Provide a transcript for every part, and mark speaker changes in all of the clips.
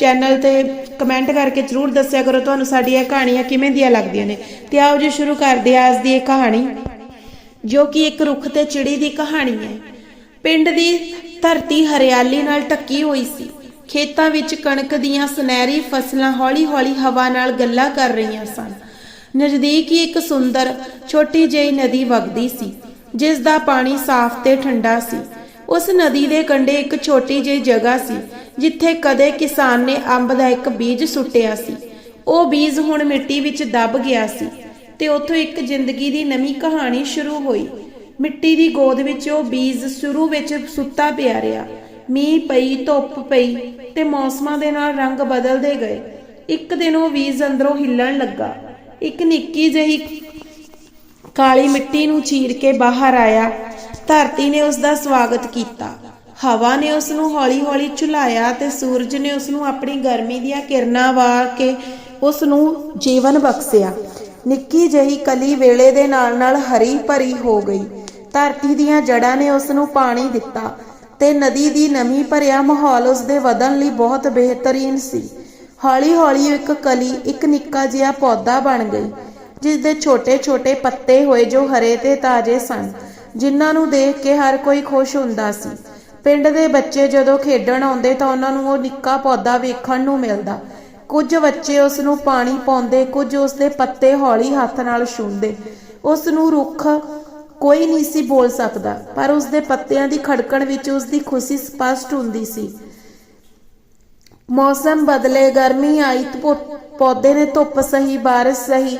Speaker 1: Channel ਤੇ comment ਕਰਕੇ ਜਰੂਰ ਦੱਸਿਆ ਕਰੋ ਤੁਹਾਨੂੰ ਸਾਡੀ ਇਹ ਕਹਾਣੀਆਂ ਕਿਵੇਂ ਦੀਆਂ ਲੱਗਦੀਆਂ ਨੇ। ਤੇ ਆਓ ਜੀ ਸ਼ੁਰੂ ਕਰਦੇ ਹਾਂ ਅੱਜ ਦੀ ਇਹ ਕਹਾਣੀ, ਜੋ ਕਿ ਇੱਕ ਰੁੱਖ ਤੇ ਚਿੜੀ ਦੀ ਕਹਾਣੀ ਹੈ। ਪਿੰਡ ਦੀ ਧਰਤੀ ਹਰਿਆਲੀ ਨਾਲ ਢੱਕੀ ਹੋਈ ਸੀ। ਖੇਤਾਂ ਵਿੱਚ ਕਣਕ ਦੀਆਂ ਸੁਨਹਿਰੀ ਫਸਲਾਂ ਹੌਲੀ-ਹੌਲੀ ਹਵਾ ਨਾਲ ਗੱਲਾਂ ਕਰ ਰਹੀਆਂ ਸਨ। ਨਜ਼ਦੀਕ ਹੀ ਇੱਕ ਸੁੰਦਰ, ਛੋਟੀ ਜਿਹੀ ਨਦੀ ਵਗਦੀ ਸੀ ਜਿਸ ਦਾ ਪਾਣੀ ਸਾਫ਼ ਤੇ ਠੰਡਾ ਸੀ। ਉਸ ਨਦੀ ਦੇ ਕੰਢੇ ਇੱਕ ਛੋਟੀ ਜਿਹੀ ਜਗ੍ਹਾ ਸੀ ਜਿੱਥੇ ਕਦੇ ਕਿਸਾਨ ਨੇ ਅੰਬ ਦਾ ਇੱਕ ਬੀਜ ਸੁੱਟਿਆ ਸੀ। ਉਹ ਬੀਜ ਹੁਣ ਮਿੱਟੀ ਵਿੱਚ ਦਬ ਗਿਆ ਸੀ ਤੇ ਉੱਥੋਂ ਇੱਕ ਜ਼ਿੰਦਗੀ ਦੀ ਨਵੀਂ ਕਹਾਣੀ ਸ਼ੁਰੂ ਹੋਈ। ਮਿੱਟੀ ਦੀ ਗੋਦ ਵਿੱਚ ਉਹ ਬੀਜ ਸ਼ੁਰੂ ਵਿੱਚ ਸੁੱਤਾ ਪਿਆ ਰਿਹਾ। ਮੀਂਹ ਪਈ, ਧੁੱਪ ਪਈ ਤੇ ਮੌਸਮਾਂ ਦੇ ਨਾਲ ਰੰਗ ਬਦਲਦੇ ਗਏ। ਇੱਕ ਦਿਨ ਉਹ ਬੀਜ ਅੰਦਰੋਂ ਹਿੱਲਣ ਲੱਗਾ। ਇੱਕ ਨਿੱਕੀ ਜਿਹੀ ਕਾਲੀ ਮਿੱਟੀ ਨੂੰ ਚੀਰ ਕੇ ਬਾਹਰ ਆਇਆ। ਧਰਤੀ ਨੇ ਉਸ ਦਾ ਸਵਾਗਤ ਕੀਤਾ। ਹਵਾ ਨੇ ਉਸ ਨੂੰ ਹੌਲੀ-ਹੌਲੀ ਝੁਲਾਇਆ ਤੇ ਸੂਰਜ ਨੇ ਉਸ ਨੂੰ ਆਪਣੀ ਗਰਮੀ ਦੀਆਂ ਕਿਰਨਾਂ ਵਾਰ ਕੇ ਉਸ ਨੂੰ ਜੀਵਨ ਬਖਸ਼ਿਆ। ਨਿੱਕੀ ਜਿਹੀ ਕਲੀ ਵੇਲੇ ਦੇ ਨਾਲ-ਨਾਲ ਹਰੀ ਭਰੀ ਹੋ ਗਈ। ਧਰਤੀ ਦੀਆਂ ਜੜਾਂ ਨੇ ਉਸ ਨੂੰ ਪਾਣੀ ਦਿੱਤਾ ਤੇ ਨਦੀ ਦੀ ਨਮੀ ਭਰਿਆ ਮਾਹੌਲ ਉਸ ਦੇ ਵਧਣ ਲਈ ਬਹੁਤ ਬਿਹਤਰੀਨ ਸੀ। ਹੌਲੀ-ਹੌਲੀ ਇੱਕ ਕਲੀ ਇੱਕ ਨਿੱਕਾ ਜਿਹਾ ਪੌਦਾ ਬਣ ਗਈ ਜਿਸ ਦੇ ਛੋਟੇ-ਛੋਟੇ ਪੱਤੇ ਹੋਏ ਜੋ ਹਰੇ ਤੇ ਤਾਜ਼ੇ ਸਨ, ਜਿਨ੍ਹਾਂ ਨੂੰ ਦੇਖ ਕੇ ਹਰ ਕੋਈ ਖੁਸ਼ ਹੁੰਦਾ ਸੀ। ਪਿੰਡ ਦੇ ਬੱਚੇ ਜਦੋਂ ਖੇਡਣ ਆਉਂਦੇ ਤਾਂ ਉਹਨਾਂ ਨੂੰ ਉਹ ਨਿੱਕਾ ਪੌਦਾ ਵੇਖਣ ਨੂੰ ਮਿਲਦਾ। ਕੁਝ ਬੱਚੇ ਉਸ ਨੂੰ ਪਾਣੀ ਪਾਉਂਦੇ, ਕੁਝ ਉਸ ਦੇ ਪੱਤੇ ਹੌਲੀ ਹੱਥ ਨਾਲ ਛੂੰਹਦੇ। ਉਸ ਨੂੰ ਰੁੱਖ ਕੋਈ ਨਹੀਂ ਸੀ ਬੋਲ ਸਕਦਾ, ਪਰ ਉਸ ਦੇ ਪੱਤਿਆਂ ਦੀ ਖੜਕਣ ਵਿੱਚ ਉਸ ਦੀ ਖੁਸ਼ੀ ਸਪਸ਼ਟ ਹੁੰਦੀ ਸੀ। ਮੌਸਮ ਬਦਲੇ, ਗਰਮੀ ਆਈ ਪੌਦੇ ਨੇ ਧੁੱਪ ਸਹੀ, ਬਾਰਿਸ਼ ਸਹੀ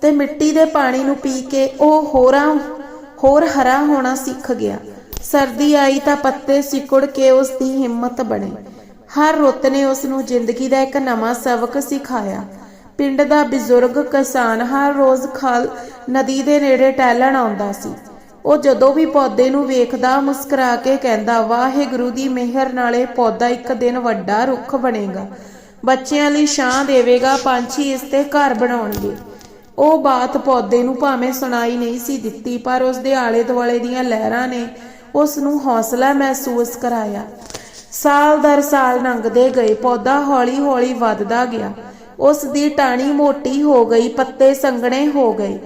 Speaker 1: ਤੇ ਮਿੱਟੀ ਦੇ ਪਾਣੀ ਨੂੰ ਪੀ ਕੇ ਉਹ ਹੋਰਾਂ, ਹੋਰ ਹਰਾ ਹੋਣਾ ਸਿੱਖ ਗਿਆ। ਸਰਦੀ ਆਈ ਤਾਂ ਪੱਤੇ ਸਿਕੁੜ ਕੇ ਉਸ ਦੀ ਹਿੰਮਤ ਬਣੇ। ਹਰ ਰੁੱਤ ਨੇ ਉਸ ਨੂੰ ਜ਼ਿੰਦਗੀ ਦਾ ਇੱਕ ਨਵਾਂ ਸਬਕ ਸਿਖਾਇਆ। ਪਿੰਡ ਦਾ ਬਜ਼ੁਰਗ ਕਿਸਾਨ ਹਰ ਰੋਜ਼ ਖਾਲ ਨਦੀ ਦੇ ਨੇੜੇ ਟਹਿਲਣ ਆਉਂਦਾ ਸੀ। ਉਹ ਜਦੋਂ ਵੀ ਪੌਦੇ ਨੂੰ ਵੇਖਦਾ, ਮੁਸਕਰਾ ਕੇ ਕਹਿੰਦਾ, ਵਾਹਿਗੁਰੂ ਦੀ ਮਿਹਰ ਨਾਲ ਇਹ ਪੌਦਾ ਇੱਕ ਦਿਨ ਵੱਡਾ ਰੁੱਖ ਬਣੇਗਾ। ਬੱਚਿਆਂ ਲਈ ਛਾਂ ਦੇਵੇਗਾ, ਪੰਛੀ ਇਸ ਤੇ ਘਰ ਬਣਾਉਣਗੇ। ਉਹ ਬਾਤ ਪੌਦੇ ਨੂੰ ਭਾਵੇਂ ਸੁਣਾਈ ਨਹੀਂ ਸੀ ਦਿੱਤੀ, ਪਰ ਉਸ ਦੇ ਆਲੇ ਦੁਆਲੇ ਦੀਆਂ ਲਹਿਰਾਂ ਨੇ ਉਸ ਨੂੰ ਹੌਸਲਾ ਮਹਿਸੂਸ ਕਰਾਇਆ। ਸਾਲ ਦਰ ਸਾਲ ਲੰਘਦੇ ਗਏ, ਪੌਦਾ ਹੌਲੀ-ਹੌਲੀ ਵੱਧਦਾ ਗਿਆ। ਉਸ ਦੀ ਟਾਣੀ ਮੋਟੀ ਹੋ ਗਈ, ਪੱਤੇ ਸੰਘਣੇ ਹੋ ਗਏ।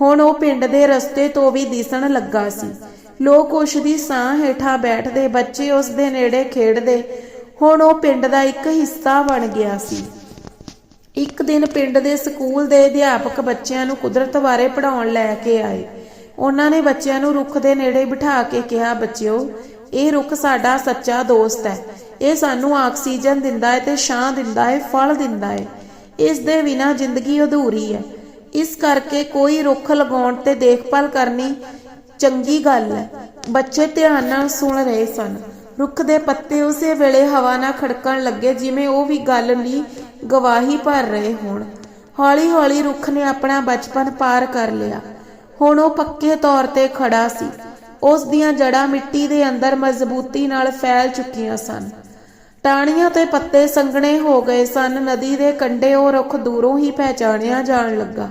Speaker 1: ਹੁਣ ਉਹ ਪਿੰਡ ਦੇ ਰਸਤੇ ਤੋਂ ਵੀ ਦਿਸਣ ਲੱਗਾ ਸੀ। ਲੋਕ ਉਸ ਦੀ ਸਾਹ ਹੇਠਾਂ ਬੈਠਦੇ, ਬੱਚੇ ਉਸ ਦੇ ਨੇੜੇ ਖੇਡਦੇ। ਹੁਣ ਉਹ ਪਿੰਡ ਦਾ ਇੱਕ ਹਿੱਸਾ ਬਣ ਗਿਆ ਸੀ। ਇੱਕ ਦਿਨ ਪਿੰਡ ਦੇ ਸਕੂਲ ਦੇ ਅਧਿਆਪਕ ਬੱਚਿਆਂ ਨੂੰ ਕੁਦਰਤ ਬਾਰੇ ਪੜ੍ਹਾਉਣ ਲੈ ਕੇ ਆਏ। ਉਹਨਾਂ ਨੇ ਬੱਚਿਆਂ ਨੂੰ ਰੁੱਖ ਦੇ ਨੇੜੇ ਬਿਠਾ ਕੇ ਕਿਹਾ, ਬੱਚਿਓ, ਇਹ ਰੁੱਖ ਸਾਡਾ ਸੱਚਾ ਦੋਸਤ ਹੈ। ਇਹ ਸਾਨੂੰ ਆਕਸੀਜਨ ਦਿੰਦਾ ਹੈ ਤੇ ਛਾਂ ਦਿੰਦਾ ਹੈ, ਫਲ ਦਿੰਦਾ ਹੈ। ਇਸ ਦੇ ਬਿਨਾ ਜ਼ਿੰਦਗੀ ਅਧੂਰੀ ਹੈ। ਇਸ ਕਰਕੇ ਕੋਈ ਰੁੱਖ ਲਗਾਉਣ ਤੇ ਦੇਖਭਾਲ ਕਰਨੀ ਚੰਗੀ ਗੱਲ ਹੈ। ਬੱਚੇ ਧਿਆਨ ਨਾਲ ਸੁਣ ਰਹੇ ਸਨ। ਰੁੱਖ ਦੇ ਪੱਤੇ ਉਸੇ ਵੇਲੇ ਹਵਾ ਨਾਲ ਖੜਕਣ ਲੱਗੇ ਜਿਵੇਂ ਉਹ ਵੀ ਗੱਲ ਲਈ ਗਵਾਹੀ ਭਰ ਰਹੇ ਹੋਣ। ਹੌਲੀ-ਹੌਲੀ ਰੁੱਖ ਨੇ ਆਪਣਾ ਬਚਪਨ ਪਾਰ ਕਰ ਲਿਆ। ਹੁਣ ਉਹ ਪੱਕੇ ਤੌਰ ਤੇ ਖੜਾ ਸੀ। ਉਸ ਦੀਆਂ ਜੜਾਂ ਮਿੱਟੀ ਦੇ ਅੰਦਰ ਮਜ਼ਬੂਤੀ ਨਾਲ ਫੈਲ ਚੁੱਕੀਆਂ ਸਨ। ਟਾਹਣੀਆਂ ਤੇ ਪੱਤੇ ਸੰਘਣੇ ਹੋ ਗਏ ਸਨ। ਨਦੀ ਦੇ ਕੰਢੇ ਉਹ ਰੁੱਖ ਦੂਰੋਂ ਹੀ ਪਹਿਚਾਣਿਆ ਜਾਣ ਲੱਗਾ।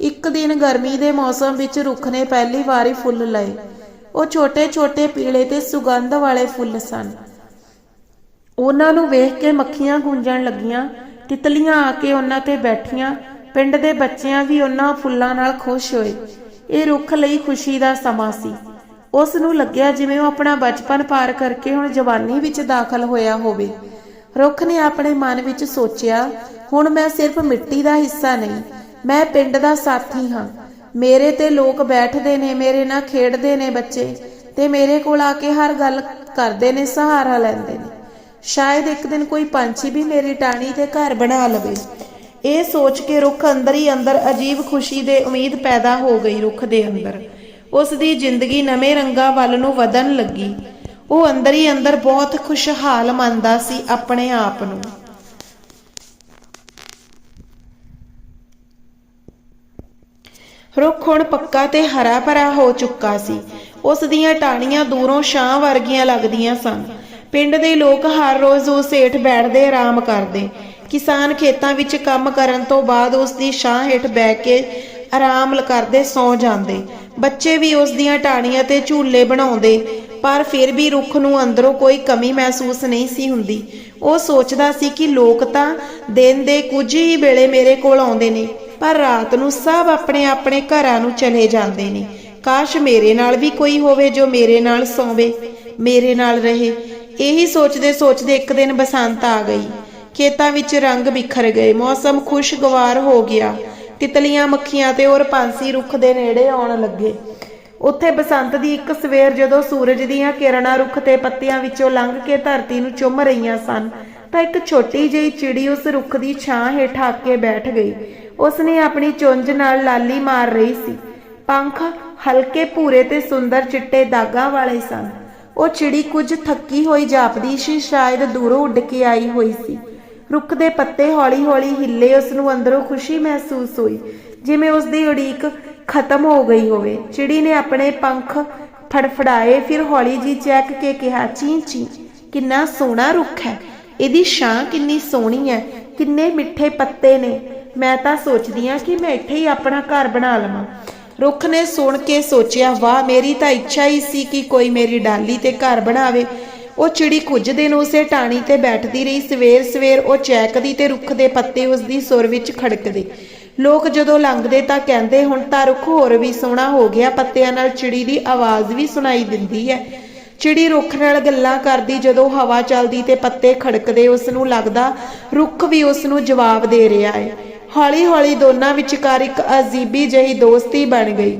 Speaker 1: ਇੱਕ ਦਿਨ ਗਰਮੀ ਦੇ ਮੌਸਮ ਵਿੱਚ ਰੁੱਖ ਨੇ ਪਹਿਲੀ ਵਾਰੀ ਫੁੱਲ ਲਏ। ਉਹ ਛੋਟੇ-ਛੋਟੇ ਪੀਲੇ ਤੇ ਸੁਗੰਧ ਵਾਲੇ ਫੁੱਲ ਸਨ। ਉਹਨਾਂ ਨੂੰ ਵੇਖ ਕੇ ਮੱਖੀਆਂ ਗੂੰਜਣ ਲੱਗੀਆਂ। ਤਿਤਲੀਆਂ ਆ ਕੇ ਉਹਨਾਂ ਤੇ ਬੈਠੀਆਂ। ਪਿੰਡ ਦੇ ਬੱਚਿਆਂ ਵੀ ਉਹਨਾਂ ਫੁੱਲਾਂ ਨਾਲ ਖੁਸ਼ ਹੋਏ। ਇਹ ਰੁੱਖ ਲਈ ਖੁਸ਼ੀ ਦਾ ਸਮਾਂ ਸੀ। ਉਸ ਨੂੰ ਲੱਗਿਆ ਜਿਵੇਂ ਉਹ ਆਪਣਾ ਬਚਪਨ ਪਾਰ ਕਰਕੇ ਹੁਣ ਜਵਾਨੀ ਵਿੱਚ ਦਾਖਲ ਹੋਇਆ ਹੋਵੇ। ਰੁੱਖ ਨੇ ਆਪਣੇ ਮਨ ਵਿੱਚ ਸੋਚਿਆ, ਹੁਣ ਮੈਂ ਸਿਰਫ ਮਿੱਟੀ ਦਾ ਹਿੱਸਾ ਨਹੀਂ, ਮੈਂ ਪਿੰਡ ਦਾ ਸਾਥੀ ਹਾਂ। ਮੇਰੇ ਤੇ ਲੋਕ ਬੈਠਦੇ ਨੇ, ਮੇਰੇ ਨਾਲ ਖੇਡਦੇ ਨੇ ਬੱਚੇ ਤੇ ਮੇਰੇ ਕੋਲ ਆ ਕੇ ਹਰ ਗੱਲ ਕਰਦੇ ਨੇ, ਸਹਾਰਾ ਲੈਂਦੇ ਨੇ। ਸ਼ਾਇਦ ਇੱਕ ਦਿਨ ਕੋਈ ਪੰਛੀ ਵੀ ਮੇਰੀ ਟਾਣੀ ਤੇ ਘਰ ਬਣਾ ਲਵੇ। ਇਹ ਸੋਚ ਕੇ ਰੁੱਖ ਅੰਦਰ ਹੀ ਅੰਦਰ ਅਜੀਬ ਖੁਸ਼ੀ ਦੇ ਉਮੀਦ ਪੈਦਾ ਹੋ ਗਈ ਰੁੱਖ ਦੇ ਅੰਦਰ। ਉਸ ਦੀ ਜ਼ਿੰਦਗੀ ਨਵੇਂ ਰੰਗਾਂ ਵੱਲ ਨੂੰ ਵਧਣ ਲੱਗੀ। ਉਹ ਅੰਦਰ ਹੀ ਅੰਦਰ ਬਹੁਤ ਖੁਸ਼ਹਾਲ ਮੰਨਦਾ ਸੀ ਆਪਣੇ ਆਪ ਨੂੰ। ਰੁੱਖ ਹੁਣ ਪੱਕਾ ਤੇ ਹਰਾ ਭਰਾ ਹੋ ਚੁੱਕਾ ਸੀ। ਉਸ ਦੀਆਂ ਟਾਹਣੀਆਂ ਦੂਰੋਂ ਛਾਂ ਵਰਗੀਆਂ ਲੱਗਦੀਆਂ ਸਨ। ਪਿੰਡ ਦੇ ਲੋਕ ਹਰ ਰੋਜ਼ ਉਸ ਹੇਠ ਬੈਠਦੇ ਆਰਾਮ ਕਰਦੇ। ਕਿਸਾਨ ਖੇਤਾਂ ਵਿੱਚ ਕੰਮ ਕਰਨ ਤੋਂ ਬਾਅਦ ਉਸ ਦੀ ਛਾਂ ਹੇਠ ਬਹਿ ਕੇ ਆਰਾਮ ਕਰਦੇ ਸੌ ਜਾਂਦੇ। ਬੱਚੇ ਵੀ ਉਸ ਦੀਆਂ ਟਾਹਣੀਆਂ ਤੇ ਝੂਲੇ ਬਣਾਉਂਦੇ, ਪਰ ਫਿਰ ਵੀ ਰੁੱਖ ਨੂੰ ਅੰਦਰੋਂ ਕੋਈ ਕਮੀ ਮਹਿਸੂਸ ਨਹੀਂ ਸੀ ਹੁੰਦੀ। ਉਹ ਸੋਚਦਾ ਸੀ ਕਿ ਲੋਕ ਤਾਂ ਦਿਨ ਦੇ ਕੁਝ ਹੀ ਵੇਲੇ ਮੇਰੇ ਕੋਲ ਆਉਂਦੇ ਨੇ, ਪਰ ਰਾਤ ਨੂੰ ਸਭ ਆਪਣੇ ਆਪਣੇ ਘਰਾਂ ਨੂੰ ਚਲੇ ਜਾਂਦੇ ਨੇ। ਕਾਸ਼ ਮੇਰੇ ਨਾਲ ਵੀ ਕੋਈ ਹੋਵੇ ਜੋ ਮੇਰੇ ਨਾਲ ਸੌਵੇ, ਮੇਰੇ ਨਾਲ ਰਹੇ। ਇਹੀ ਸੋਚਦੇ ਸੋਚਦੇ ਇੱਕ ਦਿਨ ਬਸੰਤ ਆ ਗਈ। ਖੇਤਾਂ ਵਿੱਚ ਰੰਗ ਬਿਖਰ ਗਏ। ਮੌਸਮ ਖੁਸ਼ਗਵਾਰ ਹੋ ਗਿਆ। ਤਿਤਲੀਆਂ ਮੱਖੀਆਂ ਤੇ ਔਰ ਪੰਛੀ ਰੁੱਖ ਦੇ ਨੇੜੇ ਆਉਣ ਲੱਗੇ। ਉੱਥੇ ਬਸੰਤ ਦੀ ਇੱਕ ਸਵੇਰ ਜਦੋਂ ਸੂਰਜ ਦੀਆਂ ਕਿਰਨਾਂ ਰੁੱਖ ਤੇ ਪੱਤਿਆਂ ਵਿੱਚੋਂ ਲੰਘ ਕੇ ਧਰਤੀ ਨੂੰ ਚੁੰਮ ਰਹੀਆਂ ਸਨ, ਤਾਂ ਇੱਕ ਛੋਟੀ ਜਿਹੀ ਚਿੜੀ ਉਸ ਰੁੱਖ ਦੀ ਛਾਂ ਹੇਠ ਆ ਕੇ ਬੈਠ ਗਈ। ਉਸ ਨੇ ਆਪਣੀ ਚੁੰਝ ਨਾਲ ਲਾਲੀ ਮਾਰ ਰਹੀ ਸੀ। ਪੰਖ ਹਲਕੇ ਭੂਰੇ ਤੇ ਸੁੰਦਰ ਚਿੱਟੇ ਦਾਗਾਂ ਵਾਲੇ ਸਨ। ਉਹ ਚਿੜੀ ਕੁਝ ਥੱਕੀ ਹੋਈ ਜਾਪਦੀ ਸੀ, ਸ਼ਾਇਦ ਦੂਰੋਂ ਉੱਡ ਕੇ ਆਈ ਹੋਈ ਸੀ। ਰੁੱਖ ਦੇ ਪੱਤੇ ਹੌਲੀ-ਹੌਲੀ ਹਿੱਲੇ ਉਸ ਨੂੰ ਅੰਦਰੋਂ ਖੁਸ਼ੀ ਮਹਿਸੂਸ ਹੋਈ, ਜਿਵੇਂ ਉਸ ਦੀ ਉਡੀਕ ਖਤਮ ਹੋ ਗਈ ਹੋਵੇ। ਚਿੜੀ ਨੇ ਆਪਣੇ ਪੰਖ ਫੜਫੜਾਏ, ਫਿਰ ਹੌਲੀ ਜੀ ਚੈੱਕ ਕੇ ਕਿਹਾ, ਚੀਂ ਚੀਂ, ਕਿੰਨਾ ਸੋਹਣਾ ਰੁੱਖ ਹੈ। ਇਹਦੀ ਛਾਂ ਕਿੰਨੀ ਸੋਹਣੀ ਹੈ, ਕਿੰਨੇ ਮਿੱਠੇ ਪੱਤੇ ਨੇ। ਮੈਂ ਤਾਂ ਸੋਚਦੀ ਆ ਕਿ ਮੈਂ ਇੱਥੇ ਹੀ ਆਪਣਾ ਘਰ ਬਣਾ ਲਵਾਂ। ਰੁੱਖ ਨੇ ਸੁਣ ਕੇ ਸੋਚਿਆ, ਵਾਹ, ਮੇਰੀ ਤਾਂ ਇੱਛਾ ਹੀ ਸੀ ਕਿ ਕੋਈ ਮੇਰੀ ਡਾਲੀ ਤੇ ਘਰ ਬਣਾਵੇ। ਉਹ ਚਿੜੀ ਕੁਝ ਦਿਨ ਉਸੇ ਟਾਣੀ ਤੇ ਬੈਠਦੀ ਰਹੀ, ਸਵੇਰ ਸਵੇਰ ਉਹ ਚੈਕਦੀ ਤੇ ਰੁੱਖ ਦੇ ਪੱਤੇ ਉਸ ਦੀ ਸੁਰ ਵਿੱਚ ਖੜਕਦੇ। ਲੋਕ ਜਦੋਂ ਲੰਘਦੇ ਤਾਂ ਕਹਿੰਦੇ, ਹੁਣ ਤਾਂ ਰੁੱਖ ਹੋਰ ਵੀ ਸੋਹਣਾ ਹੋ ਗਿਆ, ਪੱਤਿਆਂ ਨਾਲ ਚਿੜੀ ਦੀ ਆਵਾਜ਼ ਵੀ ਸੁਣਾਈ ਦਿੰਦੀ ਹੈ। ਚਿੜੀ ਰੁੱਖ ਨਾਲ ਗੱਲਾਂ ਕਰਦੀ, ਜਦੋਂ ਹਵਾ ਚੱਲਦੀ ਤੇ ਪੱਤੇ ਖੜਕਦੇ ਉਸ ਨੂੰ ਲੱਗਦਾ ਰੁੱਖ ਵੀ ਉਸ ਨੂੰ ਜਵਾਬ ਦੇ ਰਿਹਾ ਹੈ। ਹੌਲੀ-ਹੌਲੀ ਦੋਨਾਂ ਵਿਚਕਾਰ ਇੱਕ ਅਜੀਬੀ ਜਿਹੀ ਦੋਸਤੀ ਬਣ ਗਈ।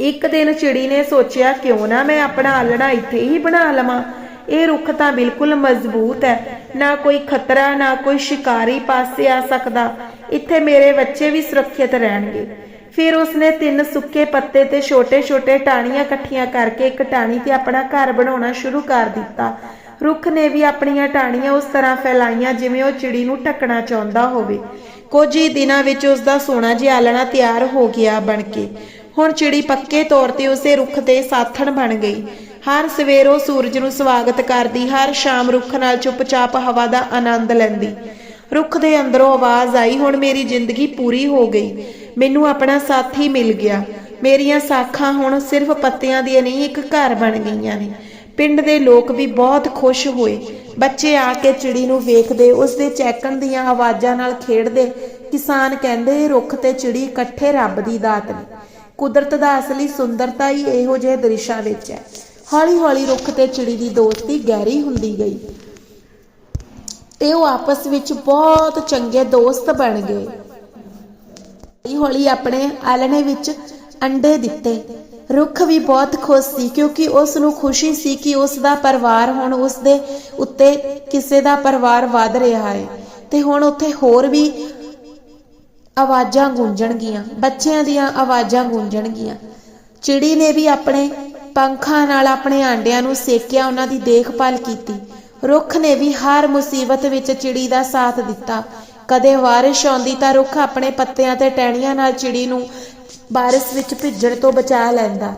Speaker 1: ਇੱਕ ਦਿਨ ਚਿੜੀ ਨੇ ਸੋਚਿਆ, ਕਿਉਂ ਨਾ ਮੈਂ ਆਪਣਾ ਆਲਣਾ ਇੱਥੇ ਹੀ ਬਣਾ ਲਵਾਂ? ਇਹ ਰੁੱਖ ਤਾਂ ਬਿਲਕੁਲ ਮਜ਼ਬੂਤ ਹੈ। ਨਾ ਕੋਈ ਖਤਰਾ, ਨਾ ਕੋਈ ਸ਼ਿਕਾਰੀ ਪਾਸੇ ਆ ਸਕਦਾ। ਇੱਥੇ ਮੇਰੇ ਬੱਚੇ ਵੀ ਸੁਰੱਖਿਅਤ ਰਹਿਣਗੇ। ਫਿਰ ਉਸਨੇ ਤਿੰਨ ਸੁੱਕੇ ਪੱਤੇ ਤੇ ਛੋਟੇ-ਛੋਟੇ ਟਾਹਣੀਆਂ ਇਕੱਠੀਆਂ ਕਰਕੇ ਇੱਕ ਟਾਹਣੀ ਤੇ ਆਪਣਾ ਘਰ ਬਣਾਉਣਾ ਸ਼ੁਰੂ ਕਰ ਦਿੱਤਾ। ਰੁੱਖ ਨੇ ਵੀ ਆਪਣੀਆਂ ਟਾਹਣੀਆਂ ਉਸ ਤਰ੍ਹਾਂ ਫੈਲਾਈਆਂ ਜਿਵੇਂ ਉਹ ਚਿੜੀ ਨੂੰ ਢੱਕਣਾ ਚਾਹੁੰਦਾ ਹੋਵੇ। ਕੁਝ ਹੀ ਦਿਨਾਂ ਵਿੱਚ ਉਸ ਦਾ ਸੋਨਾ ਜਿਹਾ ਆਲਣਾ ਤਿਆਰ ਹੋ ਗਿਆ ਬਣ ਕੇ। ਹੁਣ ਚਿੜੀ ਪੱਕੇ ਤੌਰ ਤੇ ਉਸੇ ਰੁੱਖ ਤੇ ਸਾਥਣ ਬਣ ਗਈ। ਹਰ ਸਵੇਰ ਉਹ ਸੂਰਜ ਨੂੰ ਸਵਾਗਤ ਕਰਦੀ, ਹਰ ਸ਼ਾਮ ਰੁੱਖ ਨਾਲ ਚੁੱਪਚਾਪ ਹਵਾ ਦਾ ਆਨੰਦ ਲੈਂਦੀ। ਰੁੱਖ ਦੇ ਅੰਦਰੋਂ ਆਵਾਜ਼ ਆਈ, ਹੁਣ ਮੇਰੀ ਜ਼ਿੰਦਗੀ ਪੂਰੀ ਹੋ ਗਈ। ਮੈਨੂੰ ਆਪਣਾ ਸਾਥੀ ਮਿਲ ਗਿਆ। ਮੇਰੀਆਂ ਸਾਖਾਂ ਹੁਣ ਸਿਰਫ ਪੱਤਿਆਂ ਦੀਆਂ ਨਹੀਂ, ਇੱਕ ਘਰ ਬਣ ਗਈਆਂ ਨੇ। ਪਿੰਡ ਦੇ ਲੋਕ ਵੀ ਬਹੁਤ ਖੁਸ਼ ਹੋਏ। ਬੱਚੇ ਆ ਕੇ ਚਿੜੀ ਨੂੰ ਵੇਖਦੇ ਉਸ ਦੇ ਚੈਕਣ ਦੀਆਂ ਆਵਾਜ਼ਾਂ ਨਾਲ ਖੇਡਦੇ। ਕਿਸਾਨ ਕਹਿੰਦੇ, ਰੁੱਖ ਤੇ ਚਿੜੀ ਇਕੱਠੇ ਰੱਬ ਦੀ ਦਾਤ ਨੇ। ਕੁਦਰਤ ਦਾ ਅਸਲੀ ਸੁੰਦਰਤਾ ਹੀ ਇਹੋ ਜਿਹੇ ਦ੍ਰਿਸ਼ਾਂ ਵਿੱਚ ਹੈ। ਹੌਲੀ-ਹੌਲੀ ਰੁੱਖ ਤੇ ਚਿੜੀ ਦੀ ਦੋਸਤੀ ਗਹਿਰੀ ਹੁੰਦੀ ਗਈ। ਤੇ ਉਹ ਆਪਸ ਵਿੱਚ ਬਹੁਤ ਚੰਗੇ ਦੋਸਤ ਬਣ ਗਏ। ਹੌਲੀ-ਹੌਲੀ ਆਪਣੇ ਆਲਣੇ ਵਿੱਚ ਅੰਡੇ ਦਿੱਤੇ। ਰੁੱਖ ਵੀ ਬਹੁਤ ਖੁਸ਼ ਸੀ ਕਿਉਂਕਿ ਉਸ ਨੂੰ ਖੁਸ਼ੀ ਸੀ ਕਿ ਉਸ ਦਾ ਪਰਿਵਾਰ ਹੁਣ ਉਸ ਦੇ ਉੱਤੇ ਕਿਸੇ ਦਾ ਪਰਿਵਾਰ ਵੱਧ ਰਿਹਾ ਹੈ। ਤੇ ਹੁਣ ਉੱਥੇ ਹੋਰ ਵੀ ਆਵਾਜ਼ਾਂ ਗੂੰਜਣਗੀਆਂ, ਬੱਚਿਆਂ ਦੀਆਂ ਆਵਾਜ਼ਾਂ ਗੂੰਜਣਗੀਆਂ। ਚਿੜੀ ਨੇ ਵੀ ਆਪਣੇ ਪੰਖਾਂ ਨਾਲ ਆਪਣੇ ਆਂਡਿਆਂ ਨੂੰ ਸੇਕਿਆ, ਉਹਨਾਂ ਦੀ ਦੇਖਭਾਲ ਕੀਤੀ। ਰੁੱਖ ਨੇ ਵੀ ਹਰ ਮੁਸੀਬਤ ਵਿੱਚ ਚਿੜੀ ਦਾ ਸਾਥ ਦਿੱਤਾ। ਕਦੇ ਬਾਰਿਸ਼ ਆਉਂਦੀ ਤਾਂ ਰੁੱਖ ਆਪਣੇ ਪੱਤਿਆਂ ਤੇ ਟਹਿਣੀਆਂ ਨਾਲ ਚਿੜੀ ਨੂੰ ਬਾਰਿਸ਼ ਵਿੱਚ ਭਿੱਜਣ ਤੋਂ ਬਚਾ ਲੈਂਦਾ।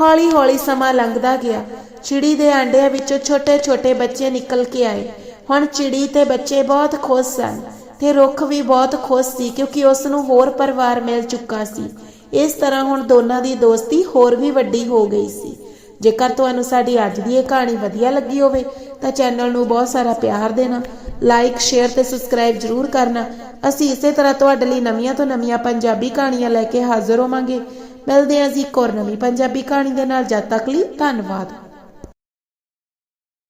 Speaker 1: ਹੌਲੀ-ਹੌਲੀ ਸਮਾਂ ਲੰਘਦਾ ਗਿਆ। ਚਿੜੀ ਦੇ ਆਂਡਿਆਂ ਵਿੱਚੋਂ ਛੋਟੇ-ਛੋਟੇ ਬੱਚੇ ਨਿਕਲ ਕੇ ਆਏ। ਹੁਣ ਚਿੜੀ ਤੇ ਬੱਚੇ ਬਹੁਤ ਖੁਸ਼ ਸਨ। ਤੇ ਰੁੱਖ ਵੀ ਬਹੁਤ ਖੁਸ਼ ਸੀ ਕਿਉਂਕਿ ਉਸ ਨੂੰ ਹੋਰ ਪਰਿਵਾਰ ਮਿਲ ਚੁੱਕਾ ਸੀ। ਇਸ ਤਰ੍ਹਾਂ ਹੁਣ ਦੋਨਾਂ ਦੀ ਦੋਸਤੀ ਹੋਰ ਵੀ ਵੱਡੀ ਹੋ ਗਈ ਸੀ। ਜੇਕਰ ਤੁਹਾਨੂੰ ਸਾਡੀ ਅੱਜ ਦੀ ਇਹ ਕਹਾਣੀ ਵਧੀਆ ਲੱਗੀ ਹੋਵੇ, ਤਾਂ ਚੈਨਲ ਨੂੰ ਬਹੁਤ ਸਾਰਾ ਪਿਆਰ ਦੇਣਾ, ਲਾਈਕ, ਸ਼ੇਅਰ ਤੇ ਸਬਸਕ੍ਰਾਈਬ ਜਰੂਰ ਕਰਨਾ। ਅਸੀਂ ਇਸੇ ਤਰ੍ਹਾਂ ਤੁਹਾਡੇ ਲਈ ਨਵੀਆਂ ਤੋਂ ਨਵੀਆਂ ਪੰਜਾਬੀ ਕਹਾਣੀਆਂ ਲੈ ਕੇ ਹਾਜ਼ਰ ਹੋਵਾਂਗੇ। ਮਿਲਦੇ ਹਾਂ ਜੀ ਇੱਕ ਹੋਰ ਨਵੀਂ ਪੰਜਾਬੀ ਕਹਾਣੀ ਦੇ ਨਾਲ। ਜਦ ਤੱਕ ਲਈ ਧੰਨਵਾਦ।